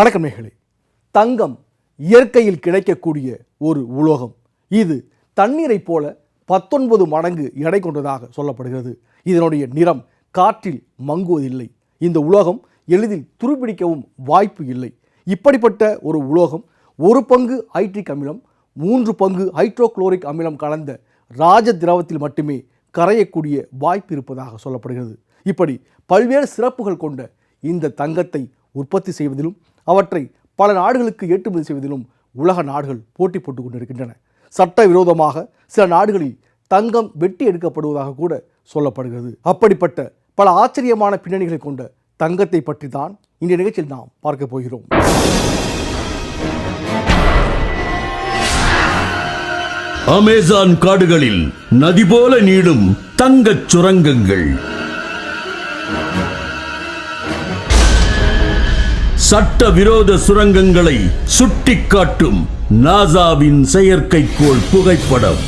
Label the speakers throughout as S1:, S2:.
S1: வணக்கம் தங்கம் இயற்கையில் கிடைக்கக்கூடிய ஒரு உலோகம். இது தண்ணீரைப் போல பத்தொன்பது மடங்கு எடை கொண்டதாக சொல்லப்படுகிறது. இதனுடைய நிறம் காற்றில் மங்குவதில்லை. இந்த உலோகம் எளிதில் துருப்பிடிக்கவும் வாய்ப்பு இல்லை. இப்படிப்பட்ட ஒரு உலோகம் ஒரு பங்கு ஹைட்ரிக் அமிலம் மூன்று பங்கு ஹைட்ரோகுளோரிக் அமிலம் கலந்த ராஜ திரவத்தில் மட்டுமே கரையக்கூடிய வாய்ப்பு இருப்பதாக சொல்லப்படுகிறது. இப்படி பல்வேறு சிறப்புகள் கொண்ட இந்த தங்கத்தை உற்பத்தி செய்வதிலும் அவற்றை பல நாடுகளுக்கு ஏற்றுமதி செய்வதிலும் உலக நாடுகள் போட்டி போட்டுக் கொண்டிருக்கின்றன. சட்டவிரோதமாக சில நாடுகளில் தங்கம் வெட்டி எடுக்கப்படுவதாக கூட சொல்லப்படுகிறது. அப்படிப்பட்ட பல ஆச்சரியமான பின்னணிகளை கொண்ட தங்கத்தை பற்றி தான் இந்த நிகழ்ச்சியில் நாம் பார்க்க போகிறோம்.
S2: அமேசான் காடுகளில் நதி போல நீடும் தங்கச் சுரங்கங்கள். சட்ட விரோத சுரங்கங்களை சுட்டிக்காட்டும் நாசாவின் செயற்கைக்கோள் புகைப்படம்.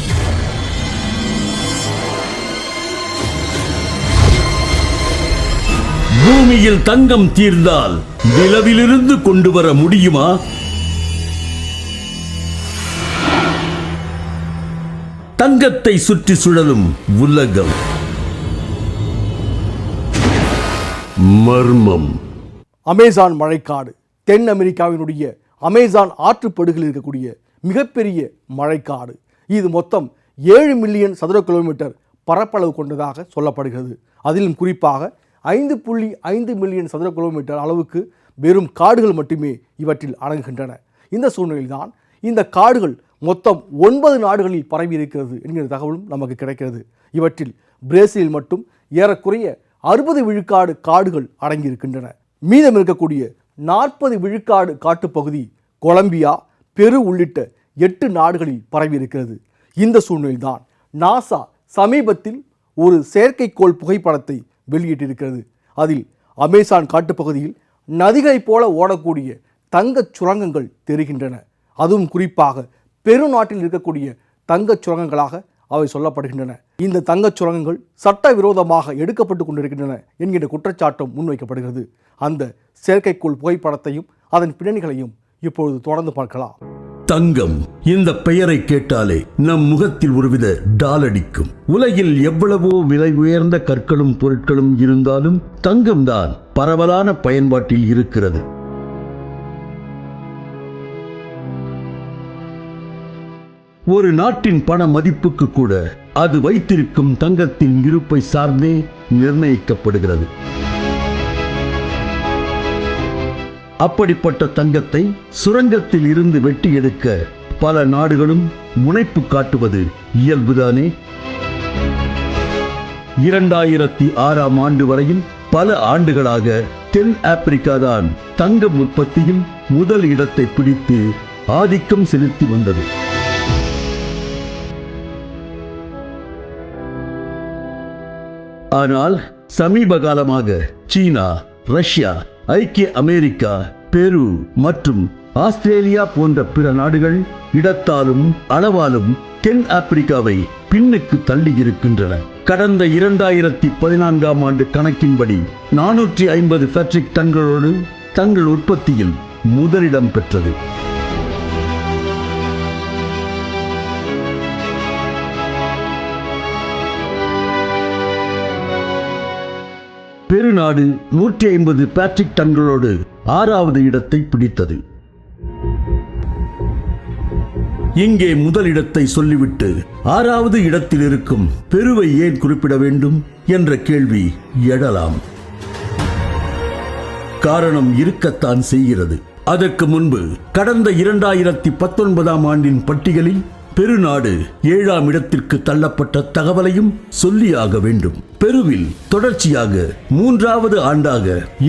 S2: பூமியில் தங்கம் தீர்ந்தால் நிலவிலிருந்து கொண்டு வர முடியுமா? தங்கத்தை சுற்றி சுழலும் உலகம். மர்மம்.
S1: அமேசான் மழைக்காடு தென் அமெரிக்காவினுடைய அமேசான் ஆற்றுப்படுகையில் இருக்கக்கூடிய மிகப்பெரிய மழைக்காடு. இது மொத்தம் ஏழு மில்லியன் சதுர கிலோமீட்டர் பரப்பளவு கொண்டதாக சொல்லப்படுகிறது. அதிலும் குறிப்பாக ஐந்து புள்ளி ஐந்து மில்லியன் சதுர கிலோமீட்டர் அளவுக்கு வெறும் காடுகள் மட்டுமே இவற்றில் அடங்குகின்றன. இந்த சூழ்நிலையில்தான் இந்த காடுகள் மொத்தம் ஒன்பது நாடுகளில் பரவி இருக்கிறது என்கிற தகவலும் நமக்கு கிடைக்கிறது. இவற்றில் பிரேசிலில் மட்டும் ஏறக்குறைய அறுபது விழுக்காடு காடுகள் அடங்கியிருக்கின்றன. மீதம் இருக்கக்கூடிய நாற்பது விழுக்காடு காட்டுப்பகுதி கொலம்பியா பெரு உள்ளிட்ட எட்டு நாடுகளில் பரவி இருக்கிறது இந்த சூழ்நிலைதான் நாசா சமீபத்தில் ஒரு செயற்கைக்கோள் புகைப்படத்தை வெளியிட்டிருக்கிறது. அதில் அமேசான் காட்டுப்பகுதியில் நதிகளைப் போல ஓடக்கூடிய தங்கச் சுரங்கங்கள் தெரிகின்றன. அதுவும் குறிப்பாக பெருநாட்டில் இருக்கக்கூடிய தங்கச் சுரங்கங்களாக அவை சொல்லப்படுகின்றன. இந்த தங்கச் சுரங்கங்கள் சட்டவிரோதமாக எடுக்கப்பட்டு கொண்டிருக்கின்றன என்கின்ற குற்றச்சாட்டும் முன்வைக்கப்படுகிறது. அந்த செயற்கைக்கோள் புகைப்படத்தையும் அதன் பின்னணிகளையும் இப்பொழுது தொடர்ந்து பார்க்கலாம்.
S2: தங்கம் இந்த பெயரை கேட்டாலே நம் முகத்தில் ஒருவித டாலடிக்கும் உலகில் எவ்வளவோ விலை உயர்ந்த கற்களும் பொருட்களும் இருந்தாலும் தங்கம்தான் பரவலான பயன்பாட்டில் இருக்கிறது. ஒரு நாட்டின் பண மதிப்புக்கு கூட அது வைத்திருக்கும் தங்கத்தின் இருப்பை சார்ந்தே நிர்ணயிக்கப்படுகிறது. அப்படிப்பட்ட தங்கத்தை சுரங்கத்தில் இருந்து வெட்டி எடுக்க பல நாடுகளும் முனைப்பு காட்டுவது இயல்புதானே? இரண்டாயிரத்தி ஆறாம் ஆண்டு வரையில் பல ஆண்டுகளாக தென் ஆப்பிரிக்கா தான் தங்கம் உற்பத்தியில் முதல் இடத்தை பிடித்து ஆதிக்கம் செலுத்தி வந்தது. ஆனால் சமீப காலமாக சீனா ரஷ்யா ஐக்கிய அமெரிக்கா பெரு மற்றும் ஆஸ்திரேலியா போன்ற பிற நாடுகள் இடத்தாலும் அளவாலும் தென் ஆப்பிரிக்காவை பின்னுக்கு தள்ளி இருக்கின்றன கடந்த இரண்டாயிரத்தி பதினான்காம் ஆண்டு கணக்கின்படி நானூற்றி ஐம்பது ஃபேட்ரிக் டன்களோடு தங்கள் உற்பத்தியில் முதலிடம் பெற்றது. பெருநாடு நூற்றி ஐம்பது பேட்ரிக் டன்களோடு ஆறாவது இடத்தை பிடித்தது. இங்கே முதலிடத்தை சொல்லிவிட்டு ஆறாவது இடத்தில் இருக்கும் பெருவை ஏன் குறிப்பிட வேண்டும் என்ற கேள்வி எழலாம். காரணம் இருக்கத்தான் செய்கிறது. அதற்கு முன்பு கடந்த இரண்டாயிரத்தி பத்தொன்பதாம் ஆண்டின் பட்டியலில் பெருநாடு ஏழாம் இடத்திற்கு தள்ளப்பட்ட தகவலையும் சொல்லியாக வேண்டும். பெருவில் தொடர்ச்சியாக மூன்றாவது ஆண்டாக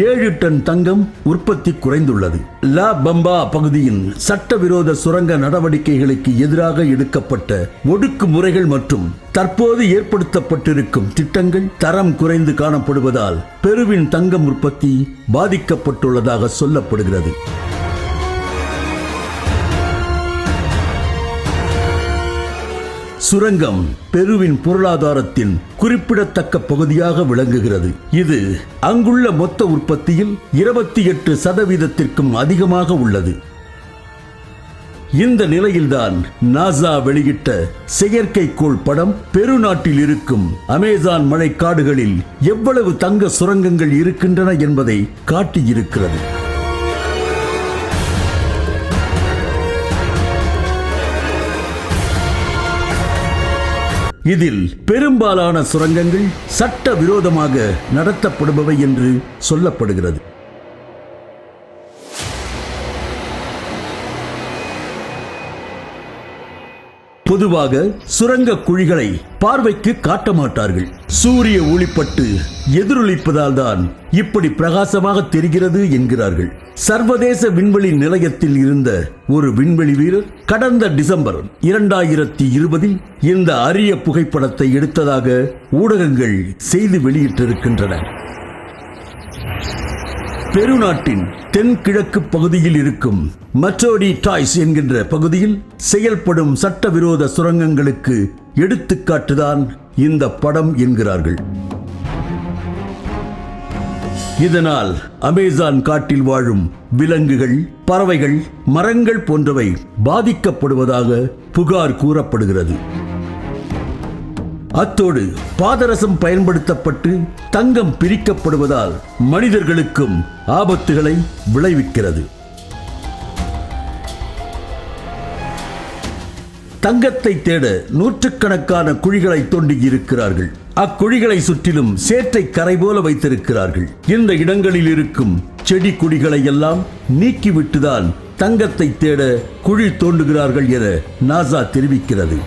S2: ஏழு டன் தங்கம் உற்பத்தி குறைந்துள்ளது. லா பம்பா பகுதியின் சட்டவிரோத சுரங்க நடவடிக்கைகளுக்கு எதிராக எடுக்கப்பட்ட ஒடுக்குமுறைகள் மற்றும் தற்போது ஏற்படுத்தப்பட்டிருக்கும் திட்டங்கள் தரம் குறைந்து காணப்படுவதால் பெருவின் தங்கம் உற்பத்தி பாதிக்கப்பட்டுள்ளதாக சொல்லப்படுகிறது. சுரங்கம் பெருவின் பொருளாதாரத்தின் குறிப்பிடத்தக்க பகுதியாக விளங்குகிறது. இது அங்குள்ள மொத்த உற்பத்தியில் இருபத்தி எட்டு சதவீதத்திற்கும் அதிகமாக உள்ளது. இந்த நிலையில்தான் நாசா வெளியிட்ட செயற்கைக்கோள் படம் பெருநாட்டில் இருக்கும் அமேசான் மழை காடுகளில் எவ்வளவு தங்க சுரங்கங்கள் இருக்கின்றன என்பதை காட்டியிருக்கிறது. இதில் பெரும்பாலான சுரங்கங்கள் சட்ட விரோதமாக நடத்தப்படுபவை என்று சொல்லப்படுகிறது. பொதுவாக சுரங்க குழிகளை பார்வைக்கு காட்ட மாட்டார்கள் சூரிய ஒளிப்பட்டு எதிரொலிப்பதால் தான் இப்படி பிரகாசமாக தெரிகிறது என்கிறார்கள். சர்வதேச விண்வெளி நிலையத்தில் இருந்த ஒரு விண்வெளி வீரர் கடந்த டிசம்பர் இரண்டாயிரத்தி இருபதில் இந்த அரிய புகைப்படத்தை எடுத்ததாக ஊடகங்கள் செய்தி வெளியிட்டிருக்கின்றன. பெருநாட்டின் தென்கிழக்கு பகுதியில் இருக்கும் மற்றோடி டாய்ஸ் என்கின்ற பகுதியில் செயல்படும் சட்டவிரோத சுரங்கங்களுக்கு எடுத்துக்காட்டுதான் இந்த படம் என்கிறார்கள். இதனால் அமேசான் காட்டில் வாழும் விலங்குகள் பறவைகள் மரங்கள் போன்றவை பாதிக்கப்படுவதாக புகார் கூறப்படுகிறது. அத்தோடு பாதரசம் பயன்படுத்தப்பட்டு தங்கம் பிரிக்கப்படுவதால் மனிதர்களுக்கும் ஆபத்துகளை விளைவிக்கிறது. தங்கத்தை தேட நூற்றுக்கணக்கான குழிகளை தோண்டி இருக்கிறார்கள். அக்குழிகளை சுற்றிலும் சேற்றை கரை போல வைத்திருக்கிறார்கள். இந்த இடங்களில் இருக்கும் செடி குடிகளை எல்லாம் நீக்கிவிட்டுதான் தங்கத்தை தேட குழி தோண்டுகிறார்கள் என நாசா தெரிவிக்கிறது.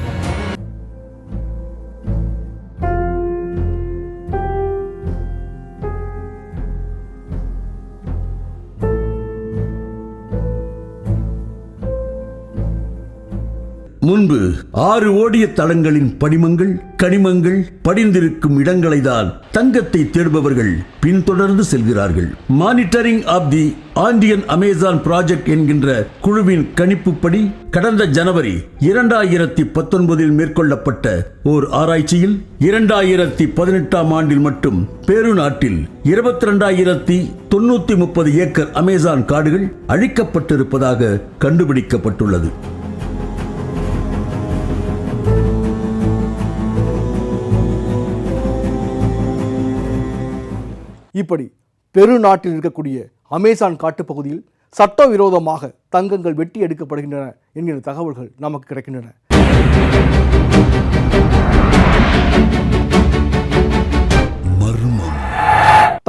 S2: முன்பு ஆறு ஓடிய தளங்களின் படிமங்கள் கனிமங்கள் படிந்திருக்கும் இடங்களை தான் தங்கத்தை தேடுபவர்கள் பின்தொடர்ந்து செல்கிறார்கள். Monitoring of the Andean Amazon project என்கின்ற குழுவின் கணிப்புப்படி கடந்த ஜனவரி இரண்டாயிரத்தி பத்தொன்பதில் மேற்கொள்ளப்பட்ட ஓர் ஆராய்ச்சியில் இரண்டாயிரத்தி பதினெட்டாம் ஆண்டில் மட்டும் பேரு நாட்டில் இருபத்தி ரெண்டாயிரத்தி தொண்ணூத்தி முப்பது ஏக்கர் அமேசான் காடுகள் அழிக்கப்பட்டிருப்பதாக கண்டுபிடிக்கப்பட்டுள்ளது.
S1: இப்படி பெருநாட்டில் இருக்கக்கூடிய அமேசான் காட்டுப்பகுதியில் சட்டவிரோதமாக தங்கங்கள் வெட்டி எடுக்கப்படுகின்றன என்கிற தகவல்கள் நமக்கு கிடைக்கின்றன.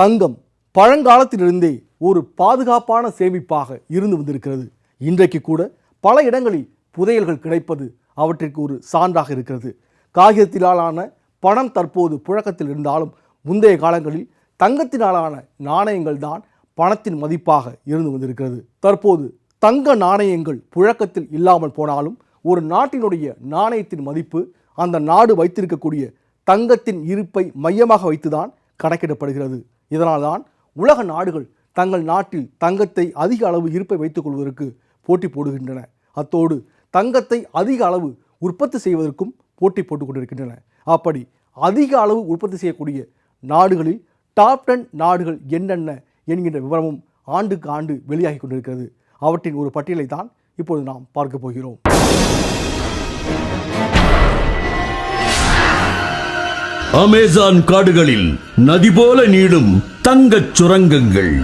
S1: தங்கம் பழங்காலத்திலிருந்தே ஒரு பாதுகாப்பான சேமிப்பாக இருந்து வந்திருக்கிறது. இன்றைக்கு கூட பல இடங்களில் புதையல்கள் கிடைப்பது அவற்றிற்கு ஒரு சான்றாக இருக்கிறது. காகிதத்தினாலான பணம் தற்போது புழக்கத்தில் இருந்தாலும் முந்தைய காலங்களில் தங்கத்தினாலான நாணயங்கள் தான் பணத்தின் மதிப்பாக இருந்து வந்திருக்கிறது. தற்போது தங்க நாணயங்கள் புழக்கத்தில் இல்லாமல் போனாலும் ஒரு நாட்டினுடைய நாணயத்தின் மதிப்பு அந்த நாடு வைத்திருக்கக்கூடிய தங்கத்தின் இருப்பை மையமாக வைத்துதான் கணக்கிடப்படுகிறது. இதனால்தான் உலக நாடுகள் தங்கள் நாட்டில் தங்கத்தை அதிக அளவு இருப்பை வைத்துக் கொள்வதற்கு போட்டி போடுகின்றன. அத்தோடு தங்கத்தை அதிக அளவு உற்பத்தி செய்வதற்கும் போட்டி போட்டுக் கொண்டிருக்கின்றன. அப்படி அதிக அளவு உற்பத்தி செய்யக்கூடிய நாடுகளில் டாப் டென் நாடுகள் என்னென்ன என்கின்ற விவரமும் ஆண்டுக்கு ஆண்டு வெளியாகி கொண்டிருக்கிறது. அவற்றின் ஒரு பட்டியலை தான் இப்பொழுது நாம் பார்க்க போகிறோம்.
S2: அமேசான் காடுகளில் நதி போல நீடும் தங்கச் சுரங்கங்கள்.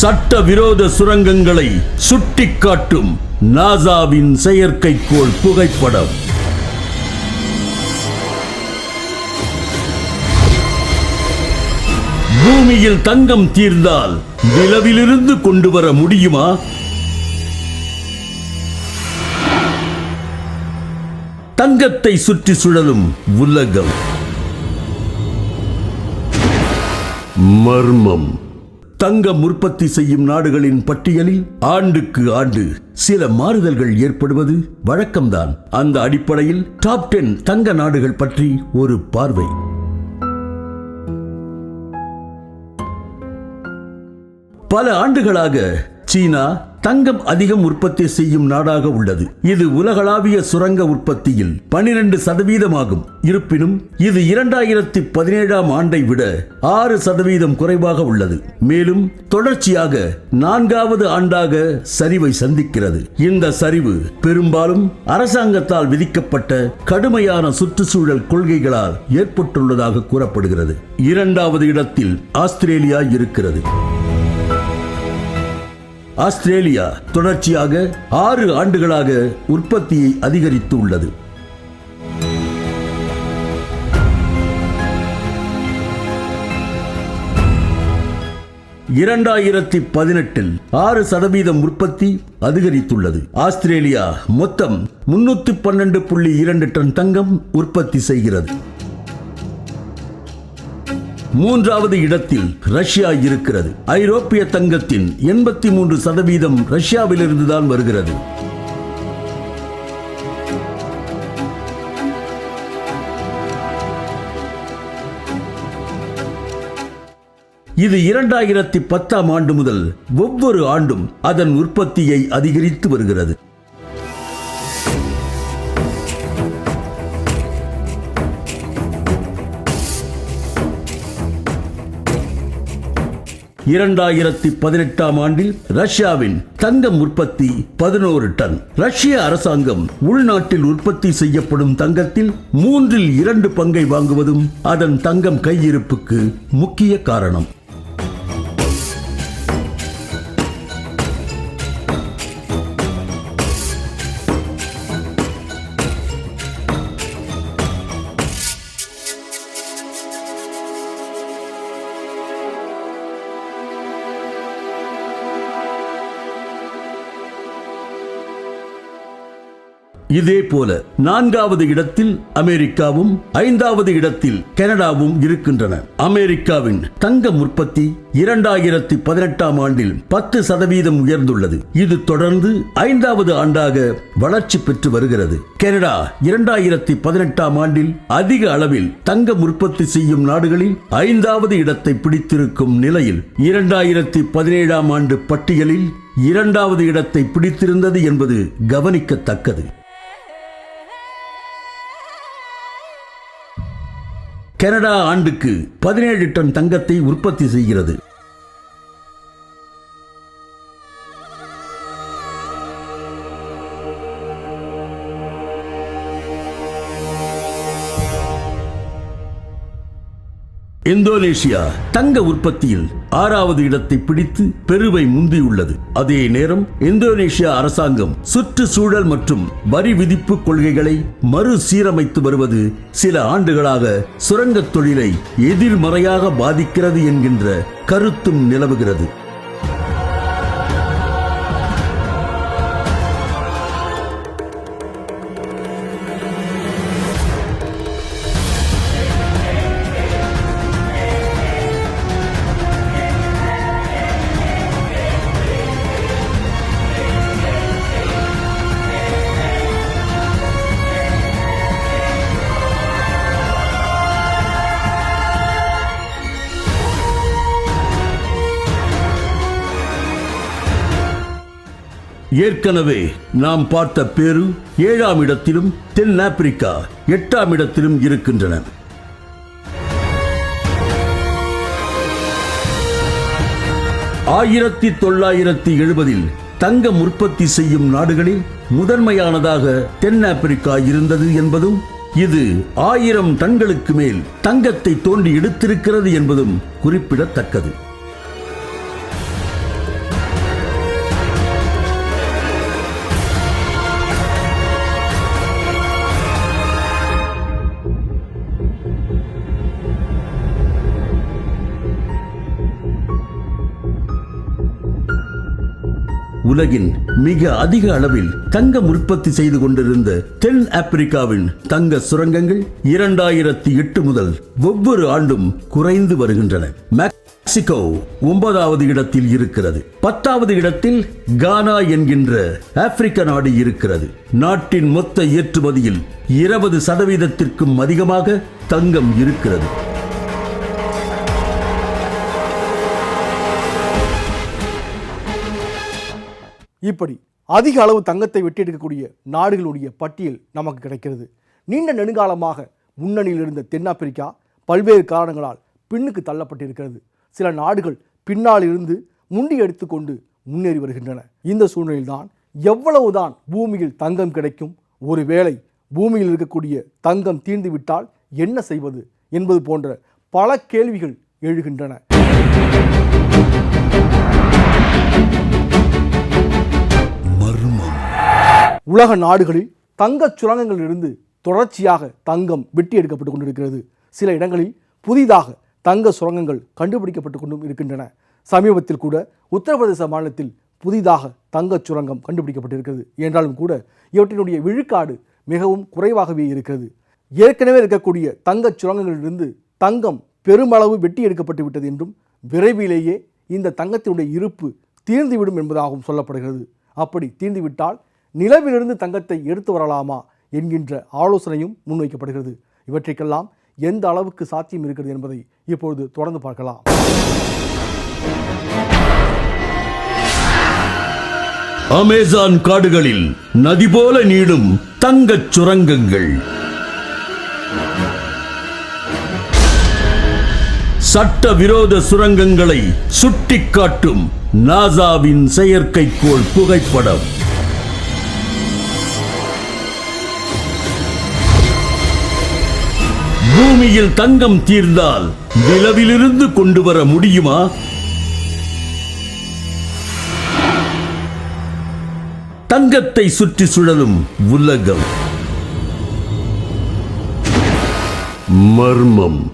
S2: சட்ட விரோத சுரங்கங்களை சுட்டிக்காட்டும் நாசாவின் செயற்கைக்கோள் புகைப்படம். பூமியில் தங்கம் தீர்ந்தால் நிலவிலிருந்து கொண்டு வர முடியுமா? தங்கத்தை சுற்றி சுழலும் உலகம். மர்மம். தங்கம் உற்பத்தி செய்யும் நாடுகளின் பட்டியலில் ஆண்டுக்கு ஆண்டு சில மாறுதல்கள் ஏற்படுவது வழக்கம்தான். அந்த அடிப்படையில் டாப் டென் தங்க நாடுகள் பற்றி ஒரு பார்வை. பல ஆண்டுகளாக சீனா தங்கம் அதிகம் உற்பத்தி செய்யும் நாடாக உள்ளது. இது உலகளாவிய சுரங்க உற்பத்தியில் பனிரெண்டு சதவீதமாகும். இருப்பினும் இது இரண்டாயிரத்தி பதினேழாம் ஆண்டை விட ஆறு சதவீதம் குறைவாக உள்ளது. மேலும் தொடர்ச்சியாக நான்காவது ஆண்டாக சரிவை சந்திக்கிறது. இந்த சரிவு பெரும்பாலும் அரசாங்கத்தால் விதிக்கப்பட்ட கடுமையான சுற்றுச்சூழல் கொள்கைகளால் ஏற்பட்டுள்ளதாக கூறப்படுகிறது. இரண்டாவது இடத்தில் ஆஸ்திரேலியா இருக்கிறது. ஆஸ்திரேலியா தொடர்ச்சியாக ஆறு ஆண்டுகளாக உற்பத்தியை அதிகரித்து உள்ளது இரண்டாயிரத்தி பதினெட்டில் ஆறு சதவீதம் உற்பத்தி அதிகரித்துள்ளது. ஆஸ்திரேலியா மொத்தம் முன்னூத்தி பன்னெண்டு புள்ளி இரண்டு டன் தங்கம் உற்பத்தி செய்கிறது. மூன்றாவது இடத்தில் ரஷ்யா இருக்கிறது. ஐரோப்பிய தங்கத்தின் எண்பத்தி மூன்று சதவீதம் ரஷ்யாவிலிருந்து தான் வருகிறது. இது இரண்டாயிரத்தி பத்தாம் ஆண்டு முதல் ஒவ்வொரு ஆண்டும் அதன் உற்பத்தியை அதிகரித்து வருகிறது. இரண்டாயிரத்தி பதினெட்டாம் ஆண்டில் ரஷ்யாவின் தங்கம் உற்பத்தி பதினோரு டன். ரஷ்ய அரசாங்கம் உள்நாட்டில் உற்பத்தி செய்யப்படும் தங்கத்தில் மூன்றில் இரண்டு பங்கை வாங்குவதும் அதன் தங்கம் கையிருப்புக்கு முக்கிய காரணம். இதே போல நான்காவது இடத்தில் அமெரிக்காவும் ஐந்தாவது இடத்தில் கனடாவும் இருக்கின்றன. அமெரிக்காவின் தங்கம் உற்பத்தி இரண்டாயிரத்தி பதினெட்டாம் ஆண்டில் பத்து சதவீதம் உயர்ந்துள்ளது. இது தொடர்ந்து ஐந்தாவது ஆண்டாக வளர்ச்சி பெற்று வருகிறது. கனடா இரண்டாயிரத்தி பதினெட்டாம் ஆண்டில் அதிக அளவில் தங்கம் உற்பத்தி செய்யும் நாடுகளில் ஐந்தாவது இடத்தை பிடித்திருக்கும் நிலையில் இரண்டாயிரத்தி பதினேழாம் ஆண்டு பட்டியலில் இரண்டாவது இடத்தை பிடித்திருந்தது என்பது கவனிக்கத்தக்கது. கனடா ஆண்டுக்கு பதினேழு டன் தங்கத்தை உற்பத்தி செய்கிறது. இந்தோனேஷியா தங்க உற்பத்தியில் ஆறாவது இடத்தை பிடித்து பெருவை முந்தியுள்ளது. அதே நேரம் இந்தோனேஷியா அரசாங்கம் சுற்றுச்சூழல் மற்றும் வரி விதிப்பு கொள்கைகளை மறுசீரமைத்து வருவது சில ஆண்டுகளாக சுரங்கத் தொழிலை எதிர்மறையாக பாதிக்கிறது என்கின்ற கருத்தும் நிலவுகிறது. ஏற்கனவே நாம் பார்த்த பேரு ஏழாம் இடத்திலும் தென் ஆப்பிரிக்கா எட்டாம் இடத்திலும் இருக்கின்றன. ஆயிரத்தி தொள்ளாயிரத்தி எழுபதில் தங்கம் உற்பத்தி செய்யும் நாடுகளில் முதன்மையானதாக தென் ஆப்பிரிக்கா இருந்தது என்பதும் இது ஆயிரம் டன்களுக்கு மேல் தங்கத்தை தோண்டி எடுத்திருக்கிறது என்பதும் குறிப்பிடத்தக்கது. உலகின் மிக அதிக அளவில் தங்கம் உற்பத்தி செய்து கொண்டிருந்த தென் ஆப்பிரிக்காவின் தங்க சுரங்கங்கள் இரண்டாயிரத்தி எட்டு முதல் ஒவ்வொரு ஆண்டும் குறைந்து வருகின்றன. மெக்சிகோ ஒன்பதாவது இடத்தில் இருக்கிறது. பத்தாவது இடத்தில் கானா என்கின்ற ஆப்பிரிக்க நாடு இருக்கிறது. நாட்டின் மொத்த ஏற்றுமதியில் இருபது சதவீதத்திற்கும் அதிகமாக தங்கம் இருக்கிறது.
S1: இப்படி அதிக அளவு தங்கத்தை வெட்டி எடுக்கக்கூடிய நாடுகளுடைய பட்டியல் நமக்கு கிடைக்கிறது. நீண்ட நெடுங்காலமாக முன்னணியில் இருந்த தென்னாப்பிரிக்கா பல்வேறு காரணங்களால் பின்னுக்கு தள்ளப்பட்டிருக்கிறது. சில நாடுகள் பின்னால் இருந்து முண்டி எடுத்துக்கொண்டு முன்னேறி வருகின்றன. இந்த சூழ்நிலையில்தான் எவ்வளவுதான் பூமியில் தங்கம் கிடைக்கும் ஒருவேளை பூமியில் இருக்கக்கூடிய தங்கம் தீர்ந்துவிட்டால் என்ன செய்வது என்பது போன்ற பல கேள்விகள் எழுகின்றன. உலக நாடுகளில் தங்கச் சுரங்கங்களிலிருந்து தொடர்ச்சியாக தங்கம் வெட்டி எடுக்கப்பட்டு கொண்டிருக்கிறது. சில இடங்களில் புதிதாக தங்க சுரங்கங்கள் கண்டுபிடிக்கப்பட்டு கொண்டும் இருக்கின்றன. சமீபத்தில் கூட உத்தரப்பிரதேச மாநிலத்தில் புதிதாக தங்கச் சுரங்கம் கண்டுபிடிக்கப்பட்டிருக்கிறது. என்றாலும் கூட இவற்றினுடைய விழுக்காடு மிகவும் குறைவாகவே இருக்கிறது. ஏற்கனவே இருக்கக்கூடிய தங்கச் சுரங்கங்களிலிருந்து தங்கம் பெருமளவு வெட்டி எடுக்கப்பட்டு விட்டது என்றும் விரைவிலேயே இந்த தங்கத்தினுடைய இருப்பு தீர்ந்துவிடும் என்பதாகவும் சொல்லப்படுகிறது. அப்படி தீர்ந்துவிட்டால் நிலவிலிருந்து தங்கத்தை எடுத்து வரலாமா என்கின்ற ஆலோசனையும் முன்வைக்கப்படுகிறது. இவற்றைக்கெல்லாம் எந்த அளவுக்கு சாத்தியம் இருக்கிறது என்பதை இப்பொழுது தொடர்ந்து பார்க்கலாம்.
S2: அமேசான் காடுகளில் நதி போல நீடும் தங்கச் சுரங்கங்கள். சட்ட விரோத சுரங்கங்களை சுட்டிக்காட்டும் நாசாவின் செயற்கைக்கோள் புகைப்படம். பூமியில் தங்கம் தீர்ந்தால் நிலவிலிருந்து கொண்டு வர முடியுமா? தங்கத்தை சுற்றி சுழலும் உலகம். மர்மம்.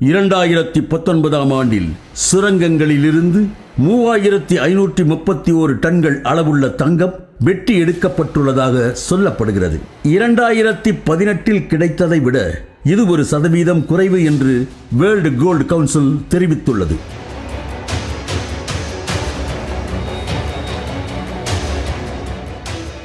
S2: இரண்டாயிரத்தி பத்தொன்பதாம் ஆண்டில் சுரங்கங்களிலிருந்து மூவாயிரத்தி ஐநூற்றி முப்பத்தி ஓரு டன்கள் அளவுள்ள தங்கம் வெட்டி எடுக்கப்பட்டுள்ளதாக சொல்லப்படுகிறது. இரண்டாயிரத்தி பதினெட்டில் கிடைத்ததை விட இது ஒரு சதவீதம் குறைவு என்று வேர்ல்டு கோல்டு கவுன்சில் தெரிவித்துள்ளது.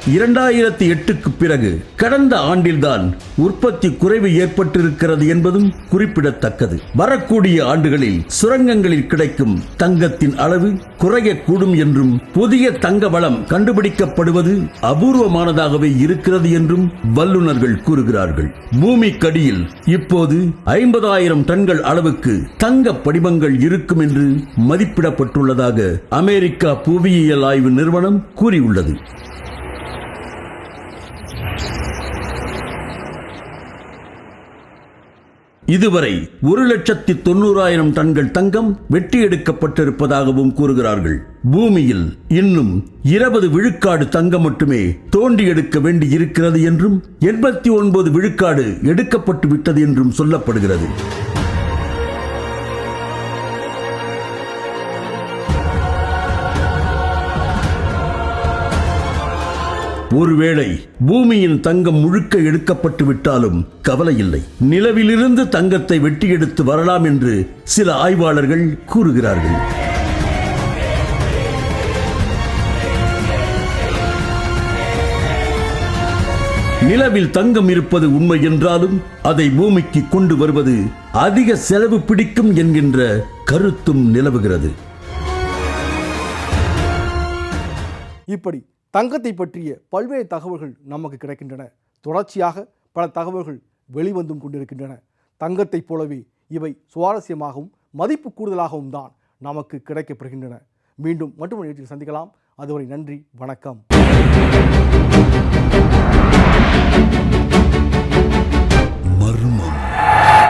S2: இரண்டாயிரத்தி எட்டுக்கு பிறகு கடந்த ஆண்டில்தான் உற்பத்தி குறைவு ஏற்பட்டிருக்கிறது என்பதும் குறிப்பிடத்தக்கது. வரக்கூடிய ஆண்டுகளில் சுரங்கங்களில் கிடைக்கும் தங்கத்தின் அளவு குறையக்கூடும் என்றும் புதிய தங்க வளம் கண்டுபிடிக்கப்படுவது அபூர்வமானதாகவே இருக்கிறது என்றும் வல்லுநர்கள் கூறுகிறார்கள். பூமிக்கடியில் இப்போது ஐம்பதாயிரம் டன்கள் அளவுக்கு தங்க படிமங்கள் இருக்கும் என்று மதிப்பிடப்பட்டுள்ளதாக அமெரிக்கா புவியியல் ஆய்வு நிறுவனம் கூறியுள்ளது. இதுவரை ஒரு லட்சத்தி தொண்ணூறாயிரம் டன்கள் தங்கம் வெட்டி எடுக்கப்பட்டிருப்பதாகவும் கூறுகிறார்கள். பூமியில் இன்னும் இருபது விழுக்காடு தங்கம் மட்டுமே தோண்டி எடுக்க வேண்டி இருக்கிறது என்றும் எண்பத்தி ஒன்பது விழுக்காடு எடுக்கப்பட்டு விட்டது என்றும் சொல்லப்படுகிறது. ஒருவேளை பூமியின் தங்கம் முழுக்க எடுக்கப்பட்டு விட்டாலும் கவலை இல்லை நிலவிலிருந்து தங்கத்தை வெட்டி எடுத்து வரலாம் என்று சில ஆய்வாளர்கள் கூறுகிறார்கள். நிலவில் தங்கம் இருப்பது உண்மை என்றாலும் அதை பூமிக்கு கொண்டு வருவது அதிக செலவு பிடிக்கும் என்கின்ற கருத்தும் நிலவுகிறது.
S1: இப்படி தங்கத்தை பற்றிய பல்வேறு தகவல்கள் நமக்கு கிடைக்கின்றன. தொடர்ச்சியாக பல தகவல்கள் வெளிவந்தும் கொண்டிருக்கின்றன. தங்கத்தைப் போலவே இவை சுவாரஸ்யமாகவும் மதிப்பு கூடுதலாகவும் தான் நமக்கு கிடைக்கப்படுகின்றன. மீண்டும் மற்றொரு நிகழ்ச்சியில் சந்திக்கலாம். அதுவரை நன்றி வணக்கம்.